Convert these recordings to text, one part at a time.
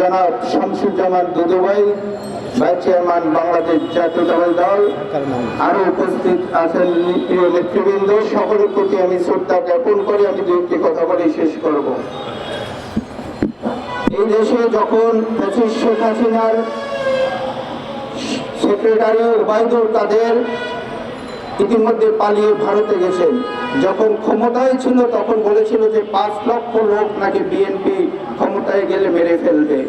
জনাব Shamsuzzaman Dudubhai vice chairman Bangladesh জাতীয়তাবাদী দল। আরও উপস্থিত আছেন প্রিয় নেতৃবৃন্দ। সকলের প্রতি আমি শ্রদ্ধা জ্ঞাপন করে আমি দু একটি কথা বলে শেষ করব। এই দেশে যখন পঁচিশ শেখ হাসিনার সেক্রেটারি ওবায়দুল কাদের ইতিমধ্যে পালিয়ে ভারতে গেছেন, যখন ক্ষমতায় ছিল তখন বলেছিল যে পাঁচ লক্ষ লোক নাকি বিএনপি ক্ষমতায় গেলে মেরে ফেলবে।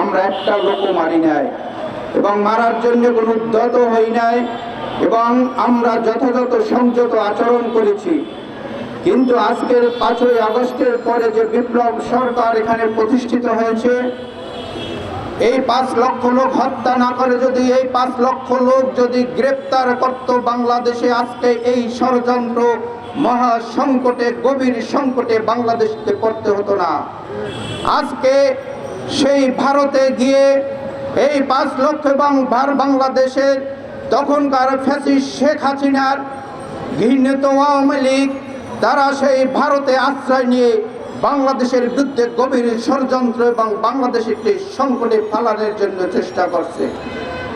আমরা একটা লোকও মারি নাই এবং মারার জন্য কোনো উদ্যত হই নাই এবং আমরা যথাযথ সংযত আচরণ করেছি। কিন্তু আজকের পাঁচই আগস্টের পরে যে বিপ্লব সরকার এখানে প্রতিষ্ঠিত হয়েছে, এই পাঁচ লক্ষ লোক হত্যা না করে যদি এই পাঁচ লক্ষ লোক যদি গ্রেপ্তার করত বাংলাদেশে, আজকে এই ষড়যন্ত্র মহা সংকটে গভীর সংকটে বাংলাদেশকে পড়তে হতো না। আজকে সেই ভারতে গিয়ে এই পাঁচ লক্ষ এবং বাংলাদেশের তখনকার ফ্যাসিস্ট শেখ হাসিনার ঘৃণিত আওয়ামী লীগ, তারা সেই ভারতে আশ্রয় নিয়ে বাংলাদেশের বিরুদ্ধে গভীর ষড়যন্ত্র এবং বাংলাদেশ একটি সংকটে ফালানোর জন্য চেষ্টা করছে।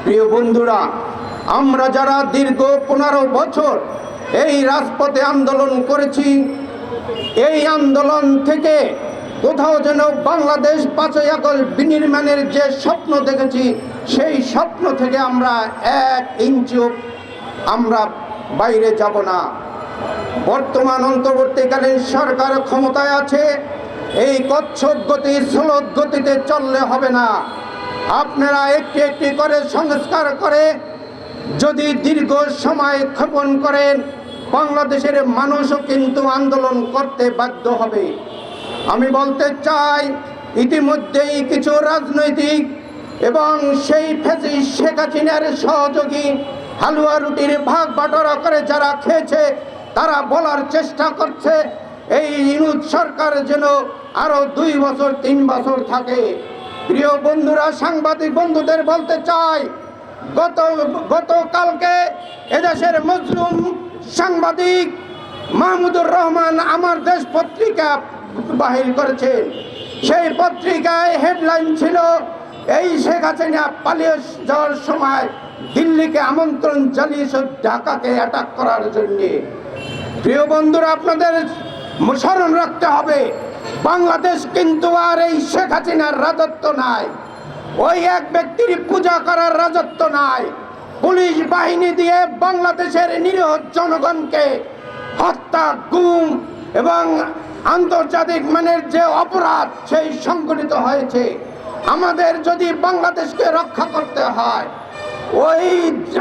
প্রিয় বন্ধুরা, আমরা যারা দীর্ঘ পনেরো বছর এই রাজপথে আন্দোলন করেছি। এই আন্দোলন থেকে কোথাও যেন বাংলাদেশ পাঁচই বিনির্মাণের যে স্বপ্ন দেখেছি, সেই স্বপ্ন থেকে আমরা এক ইঞ্চিও আমরা বাইরে যাব না। বর্তমান অন্তর্বর্তীকালীন সরকার ক্ষমতায় আছে। এই কচ্ছপ গতি স্লোত গতিতে চললে হবে না। আপনারা একটি একটি করে সংস্কার করে যদি দীর্ঘ সময় ক্ষেপণ করেন বাংলাদেশের মানুষও কিন্তু আন্দোলন করতে বাধ্য হবে। আমি বলতে চাই, ইতিমধ্যেই কিছু রাজনৈতিক এবং সেই ফেসি শেখ হাসিনার সহযোগী হালুয়া রুটির ভাগ বাটোয়ারা করে যারা খেয়েছে, তারা বলার চেষ্টা করছে, এই ইনুদ সরকার যেন আরও দুই বছর, তিন বছর থাকে। প্রিয় বন্ধুরা, সাংবাদিক বন্ধুদের বলতে চাই, গত, গতকালকে এদেশের মজলুম সাংবাদিক মাহমুদুর রহমান আমার দেশ পত্রিকা বাহির করেছেন সেই পত্রিকায় হেডলাইন ছিল, এই শেখ হাসিনা পালিয়ে যাওয়ার সময় দিল্লিকে আমন্ত্রণ জানিয়েছে ঢাকাকে অ্যাটাক করার জন্যে। প্রিয় বন্ধুরা, আপনাদের স্মরণ রাখতে হবে, বাংলাদেশ কিন্তু আর এই শেখ হাসিনার রাজত্ব নাই। ওই এক ব্যক্তির পূজা করার রাজত্ব নাই। পুলিশ বাহিনী দিয়ে বাংলাদেশের নিরীহ জনগণকে হত্যা, গুম এবং আন্তর্জাতিক মানের যে অপরাধ, সেই সংগঠিত হয়েছে। আমাদের যদি বাংলাদেশকে রক্ষা করতে হয়, ওই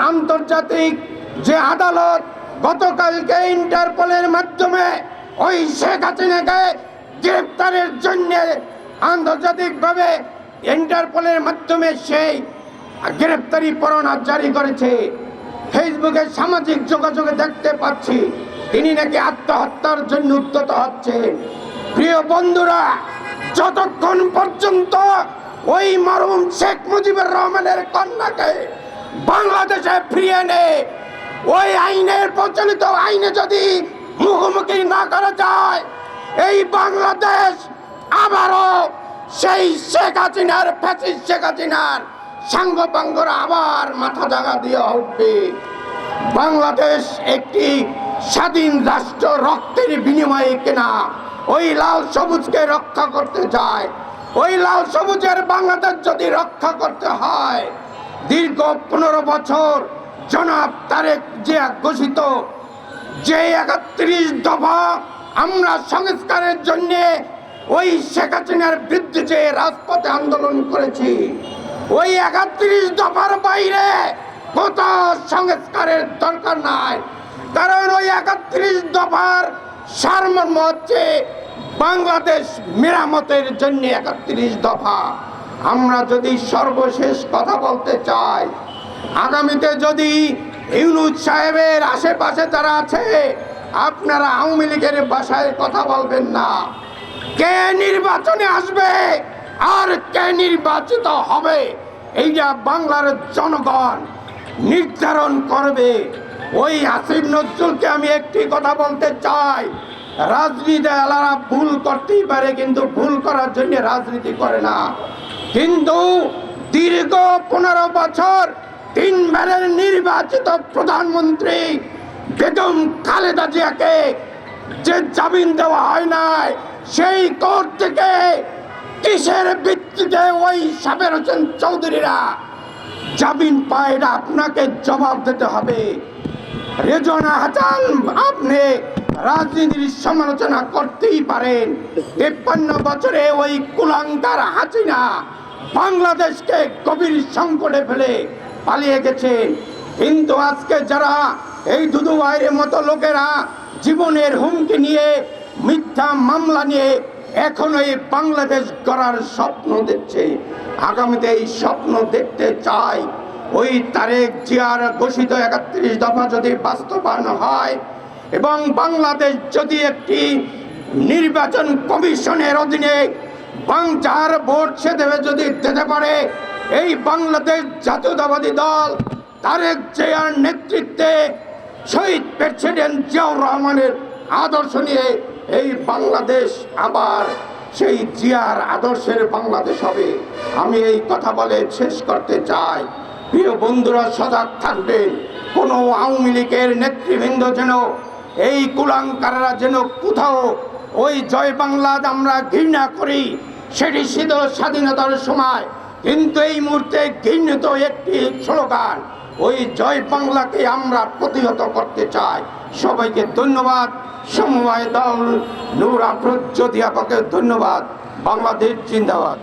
আন্তর্জাতিক যে আদালত গতকালকে ইন্টারপোলের মাধ্যমে ওই শেখ হাসিনাকে গ্রেপ্তারের জন্য আন্তর্জাতিকভাবে ইন্টারপোলের মাধ্যমে সেই গ্রেপ্তারি পরোয়ানা জারি করেছে। ফেসবুকে সামাজিক যোগাযোগে দেখতে পাচ্ছি, তিনি নাকি আত্মহত্যার জন্য উদ্যত হচ্ছেন। প্রিয় বন্ধুরা, যতক্ষণ পর্যন্ত ওই মরহুম শেখ মুজিবুর রহমানের কন্যাকে বাংলাদেশে ফিরিয়ে এনে, ওই আইনের প্রচলিত আইনে যদি মুখোমুখি না করা যায়, এই বাংলাদেশ আবারও সেই শেখ হাসিনার ফ্যাসিস শেখ হাসিনার সাঙ্গপাঙ্গরা আবার মাথা জাগা দিয়ে উঠবে বাংলাদেশ একটি স্বাধীন রাষ্ট্র, রক্তের বিনিময়ে কেনা। ওই লাল সবুজকে রক্ষা করতে চায়। ওই লাল সবুজের বাংলাদেশ যদি রক্ষা করতে হয়, দীর্ঘ পনেরো বছর জনাব তারেক জিয়া ঘোষিত যে একত্রিশ দফা আমরা সংস্কারের জন্যে ওই শেখ হাসিনার বিরুদ্ধে যে রাজপথে আন্দোলন করেছি ওই একত্রিশ দফার বাইরে কোথাও সংস্কারের দরকার নাই। কারণ ওই একত্রিশ দফার সারমর্ম হচ্ছে বাংলাদেশ মেরামতের জন্য একত্রিশ দফা। আমরা যদি সর্বশেষ কথা বলতে চাই, আগামীতে যদি ইউনুস সাহেবের আশেপাশে যারা আছে, আপনারা আওয়ামী লীগের বাসায় কথা বলবেন না। কে নির্বাচনে আসবে? আর কে নির্বাচিত হবে? এইটা বাংলার জনগণ নির্ধারণ করবে। ওই আসিফ নজরুলকে আমি একটি কথা বলতে চাই। রাজনীতি আলারা ভুল করতেই পারে, কিন্তু ভুল করার জন্য রাজনীতি করে না। কিন্তু দীর্ঘ পনেরো বছর তিনবারের নির্বাচিত প্রধানমন্ত্রী বেগম খালেদা জিয়াকে যে জামিন দেওয়া হয় নাই, সেই কোর্ট থেকে কিসের ভিত্তিতে ওই সাবের হোসেন চৌধুরীরা জামিন পায় এটা আপনাকে জবাব দিতে হবে? রেজনা হাসান, আপনি রাজনীতির সমালোচনা করতেই পারেন। তেপ্পান্ন বছরে ওই কুলাঙ্কার হাসিনা বাংলাদেশকে গভীর সংকটে ফেলে পালিয়ে গেছেন। কিন্তু আজকে যারা এই দুদু ভাইয়ের মতো লোকেরা জীবনের হুমকি নিয়ে মিথ্যা মামলা নিয়ে এখন এই বাংলাদেশ গড়ার স্বপ্ন দেখছে। আগামীতে এই স্বপ্ন দেখতে চায় ওই তারেক জিয়ার ঘোষিত একত্রিশ দফা যদি বাস্তবায়ন হয় এবং বাংলাদেশ যদি একটি নির্বাচন কমিশনের অধীনে বাংচার ভোট সে দেবে যদি দিতে পারে, এই বাংলাদেশ জাতীয়তাবাদী দল তারেক জিয়ার নেতৃত্বে শহীদ প্রেসিডেন্ট জিয়াউর রহমানের আদর্শ নিয়ে এই বাংলাদেশ আবার সেই জিয়ার আদর্শের বাংলাদেশ হবে। আমি এই কথা বলে শেষ করতে চাই। প্রিয় বন্ধুরা, সজাগ থাকবেন। কোনো আওয়ামী লীগের নেতৃবৃন্দ যেন এই কুলাঙ্কাররা যেন কোথাও ওই জয় বাংলা আমরা ঘৃণা করি, সেটি ছিল স্বাধীনতার সময়। কিন্তু এই মুহূর্তে ঘৃণিত একটি স্লোগান ওই জয় বাংলাকে আমরা প্রতিহত করতে চাই। সবাইকে ধন্যবাদ। সমবায় দল নূর প্রজ্যোতি আপাকে ধন্যবাদ। বাংলাদেশ জিন্দাবাদ।